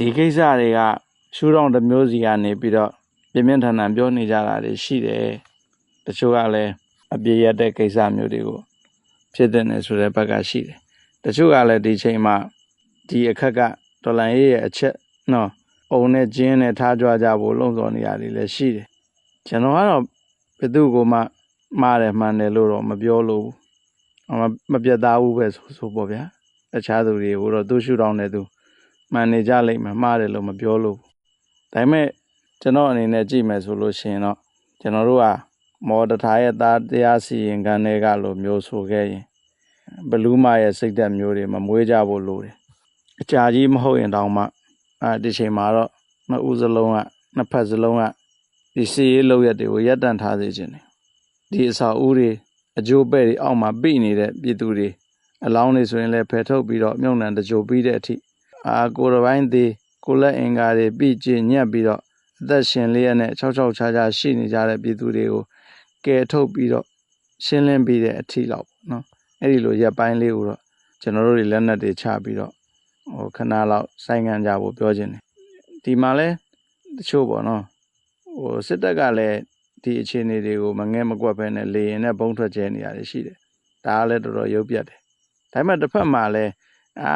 ဒီကိစ္စတွေကရှူတော်တစ်မျိုးစီကနေပြီးတော့ပြင်းပြင်းထန်ထန်ပြောနေကြတာတွေရှိတယ်တချို့ကလည်းအပြည့်ရတဲ့ကိစ္စမျိုးတွေကိုဖြစ်တဲ့နေဆိုတဲ့ဘက်ကရှိတယ်တချို့ကလည်းဒီချိန်မှာဒီအခက်ကဒေါ်လာရေးရဲ့အချက်နော်အုံနဲ့ကျင်းနဲ့ထားကြွကြဖို့လုံဆော်နေရတယ်လည်းရှိတယ်ကျွန်တော်ကတော့ဘယ်သူ့ကိုမှမှားတယ်မှန်တယ်လို့တော့မပြောလို့ဘူးမမပြတ်သားဘူးပဲဆိုဆိုပေါ့ဗျာတခြားသူတွေကိုတော့သူ့ရှူတော်နဲ့သူ မှန်နေကြလိမ့်မယ်မှားတယ်လို့မပြောလို့ဘူးဒါပေမဲ့ကျွန်တော်အနေနဲ့ကြည့်မယ်ဆိုလို့ရှိရင်တော့ကျွန်တော်တို့ကမော်တထာရဲ့သားတရားစီရင်ခံတွေကလို့မျိုးဆိုခဲ့ရင်ဘလူးမရဲ့စိတ်ဓာတ်မျိုးတွေမမွေးကြဖို့လိုတယ်အကြာကြီးမဟုတ်ရင်တောင်မှအဲဒီချိန်မှာတော့နှစ်ဦးစလုံးကနှစ်ဖက်စလုံးကဒီစီရေးလောက်ရက်တွေကိုရပ်တန့်ထားစေခြင်းတယ်ဒီအစာဦးတွေအကျိုးပဲ့တွေအောက်မှာပြိနေတဲ့ပြည်သူတွေအလောင်းတွေဆိုရင်လည်းဖယ်ထုတ်ပြီးတော့မြုံနှံတကြိုပြီးတဲ့အထိ အာကိုယ်တစ်ပိုင်းသေးကိုယ်လက်အင်္ဂါတွေပြည့်ကျင့်ညက်ပြီးတော့အသက်ရှင်လေးရနဲ့၆၆ခြားခြားရှိနေကြတဲ့ပြည်သူတွေကိုကယ်ထုတ်ပြီးတော့ရှင်းလင်းပြီးတဲ့အထီလောက်ပေါ့နော်အဲ့ဒီလိုရက်ပိုင်းလေးကိုတော့ကျွန်တော်တို့တွေလက်နက်တွေချပြီးတော့ဟိုခဏလောက်စိုင်းငံကြဖို့ပြောခြင်းတယ်ဒီမှာလဲတချို့ပေါ့နော်ဟိုစစ်တပ်ကလည်းဒီအခြေအနေတွေကိုမငဲမကွက်ပဲနဲ့လေရင်နဲ့ဘုံထွက်ကျဲနေရတယ်ရှိတယ်ဒါကလည်းတော်တော်ရုပ်ပြတ်တယ်ဒါပေမဲ့တစ်ဖက်မှာလည်းအာ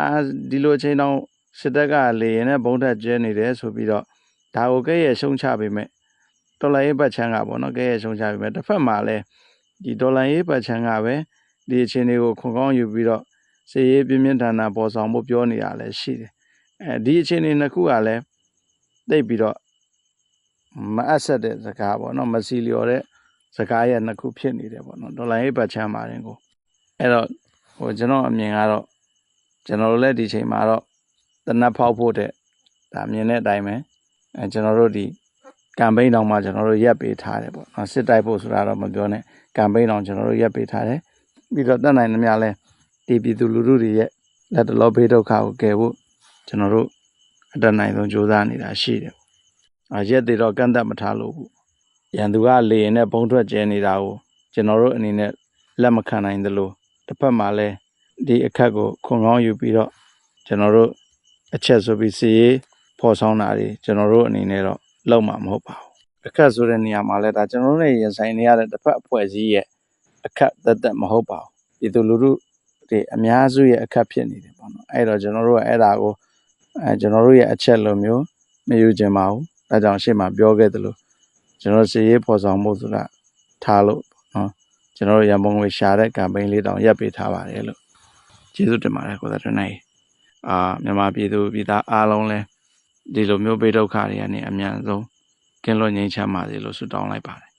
ဒီလိုအချိန်တောင် စစ်တပ်ကလေရင်နဲ့ဘုံထက်ကျဲနေတယ်ဆိုပြီးတော့ဒါကိုကဲ့ရဲ့ရှုံချပေမဲ့ဒေါ်လာရေးပတ်ချမ်းကပေါ့နော်ကဲ့ရဲ့ရှုံချပေမဲ့တစ်ဖက်မှာလည်းဒီဒေါ်လာရေးပတ်ချမ်းကပဲဒီအချိန်တွေကိုခွန်ကောင်းယူပြီးတော့စီရေးပြင်းပြင်းထန်ထန်ပေါ်ဆောင်ဖို့ပြောနေတာလည်းရှိတယ်အဲဒီအချိန်တွေနှစ်ခုကလည်းသိပ်ပြီးတော့မအပ်ဆက်တဲ့စကားပေါ့နော်မစီလျော်တဲ့စကားရဲ့နှစ်ခုဖြစ်နေတယ်ပေါ့နော်ဒေါ်လာရေးပတ်ချမ်းပါတယ်ကိုအဲ့တော့ဟိုကျွန်တော်အမြင်ကတော့ကျွန်တော်တို့လည်းဒီချိန်မှာတော့ တနတ်ဖောက်ဖို့တဲ့ဒါမြင်တဲ့အတိုင်းပဲအဲကျွန်တော်တို့ဒီကမ်ပိန်းတောင်မှကျွန်တော်တို့ရက်ပေးထားတယ်ပေါ့နော်စစ်တိုက်ဖို့ဆိုတာတော့မပြောနဲ့ကမ်ပိန်းတောင်ကျွန်တော်တို့ရက်ပေးထားတယ်ပြီးတော့တက်နိုင်သမျှလဲဒီပြည်သူလူထုတွေရဲ့လက်တလောဘေးဒုက္ခကိုကယ်ဖို့ကျွန်တော်တို့အတတ်နိုင်ဆုံးကြိုးစားနေတာရှိတယ်ပေါ့အာရက်တွေတော့ကန့်သက်မထားလို့ဘူးရန်သူကလေရင်နဲ့ဘုံထွက်ကျဲနေတာကိုကျွန်တော်တို့အနေနဲ့လက်မခံနိုင်သလိုတစ်ဖက်မှာလဲဒီအခက်ကိုခွန်ကောင်းယူပြီးတော့ကျွန်တော်တို့ အချက်ဆိုပြီးစီရေးဖော်ဆောင်တာတွေကျွန်တော်တို့အနေနဲ့တော့လုံးမှာမဟုတ်ပါဘူးအခက်ဆိုတဲ့နေရာမှာလဲဒါကျွန်တော်တို့နဲ့ရင်ဆိုင်နေရတဲ့တစ်ဖက်အဖွဲ့အစည်းရဲ့အခက်သက်သက်မဟုတ်ပါဘူးပြည်သူလူထုတွေအများစုရဲ့အခက်ဖြစ်နေတယ်ပေါ့နော်အဲ့တော့ကျွန်တော်တို့ကအဲ့ဒါကိုအဲကျွန်တော်တို့ရဲ့အချက်လိုမျိုးမယူချင်ပါဘူးဒါကြောင့်ရှေ့မှာပြောခဲ့သလိုကျွန်တော်စီရေးဖော်ဆောင်မှုဆိုတာထားလို့ပေါ့နော်ကျွန်တော်တို့ရန်ပုံငွေရှာတဲ့ကမ်ပိန်းလေးတောင်ရပ်ပေးထားပါတယ်လို့ကျေးဇူးတင်ပါတယ်ကိုသာတွင်နိုင် အာမြန်မာပြည်သူပြည်သားအားလုံးလဲဒီလိုမျိုးဘေးဒုက္ခတွေကနေအမြန်ဆုံးကင်းလွတ်ငြိမ်းချမ်းပါစေလို့ဆုတောင်းလိုက်ပါတယ်